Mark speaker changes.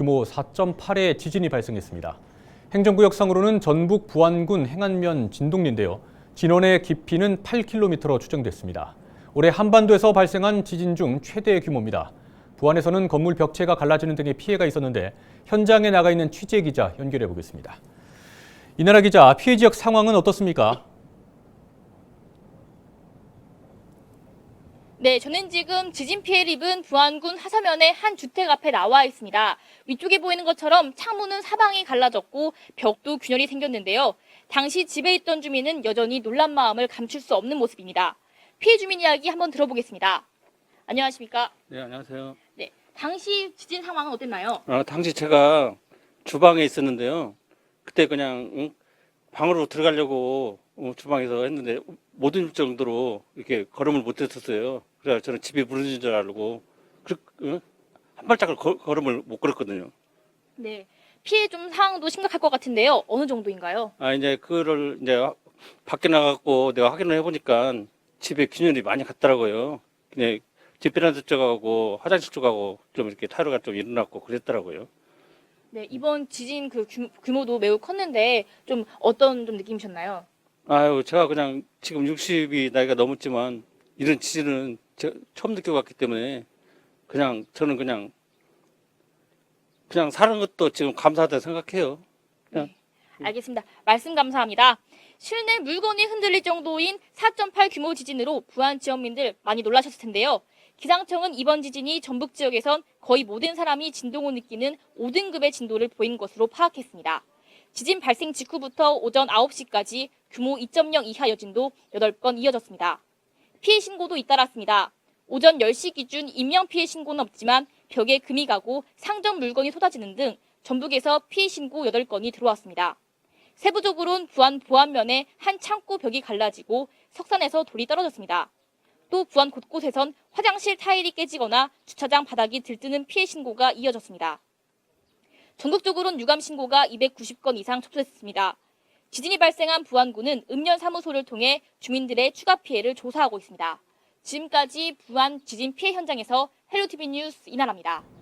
Speaker 1: 규모 4.8의 지진이 발생했습니다. 행정구역상으로는 전북 부안군 행안면 진동리인데요. 진원의 깊이는 8km로 추정됐습니다. 올해 한반도에서 발생한 지진 중 최대 규모입니다. 부안에서는 건물 벽체가 갈라지는 등의 피해가 있었는데 현장에 나가 있는 취재 기자 연결해 보겠습니다. 이나라 기자, 피해 지역 상황은 어떻습니까?
Speaker 2: 네, 저는 지금 지진 피해를 입은 부안군 하사면의 한 주택 앞에 나와 있습니다. 위쪽에 보이는 것처럼 창문은 사방이 갈라졌고 벽도 균열이 생겼는데요. 당시 집에 있던 주민은 여전히 놀란 마음을 감출 수 없는 모습입니다. 피해 주민 이야기 한번 들어보겠습니다. 안녕하십니까?
Speaker 3: 네, 안녕하세요.
Speaker 2: 네, 당시 지진 상황은 어땠나요?
Speaker 3: 아, 당시 제가 주방에 있었는데요. 그때 그냥 응? 방으로 들어가려고 어, 주방에서 했는데 못 올 정도로 이렇게 걸음을 못 했었어요. 그래서 저는 집이 무너진 줄 알고 그, 응? 한 발짝을 거- 걸음을 못 걸었거든요.
Speaker 2: 네, 피해 좀 상황도 심각할 것 같은데요. 어느 정도인가요?
Speaker 3: 아 이제 그거를 이제 밖에 나갔고 내가 확인을 해보니까 집에 균열이 많이 갔더라고요. 그냥 집 베란다 쪽하고 화장실 쪽하고 좀 이렇게 타르가 좀 일어났고 그랬더라고요.
Speaker 2: 네, 이번 지진 그 규- 규모 도 매우 컸는데 좀 어떤 좀 느낌이셨나요?
Speaker 3: 아유, 제가 그냥 지금 60이 나이가 넘었지만 이런 지진은 저- 처음 느껴봤기 때문에 그냥 저는 그냥 그냥 사는 것도 지금 감사하다 생각해요.
Speaker 2: 알겠습니다. 말씀 감사합니다. 실내 물건이 흔들릴 정도인 4.8 규모 지진으로 부안 지역민들 많이 놀라셨을 텐데요. 기상청은 이번 지진이 전북 지역에선 거의 모든 사람이 진동을 느끼는 5등급의 진도를 보인 것으로 파악했습니다. 지진 발생 직후부터 오전 9시까지 규모 2.0 이하 여진도 8건 이어졌습니다. 피해 신고도 잇따랐습니다. 오전 10시 기준 인명 피해 신고는 없지만 벽에 금이 가고 상점 물건이 쏟아지는 등 전북에서 피해 신고 8건이 들어왔습니다. 세부적으로는 부안 보안면에 한 창고 벽이 갈라지고 석산에서 돌이 떨어졌습니다. 또 부안 곳곳에선 화장실 타일이 깨지거나 주차장 바닥이 들뜨는 피해 신고가 이어졌습니다. 전국적으로는 유감 신고가 290건 이상 접수됐습니다. 지진이 발생한 부안군은 읍면 사무소를 통해 주민들의 추가 피해를 조사하고 있습니다. 지금까지 부안 지진 피해 현장에서 헬로티비 뉴스 이나라입니다.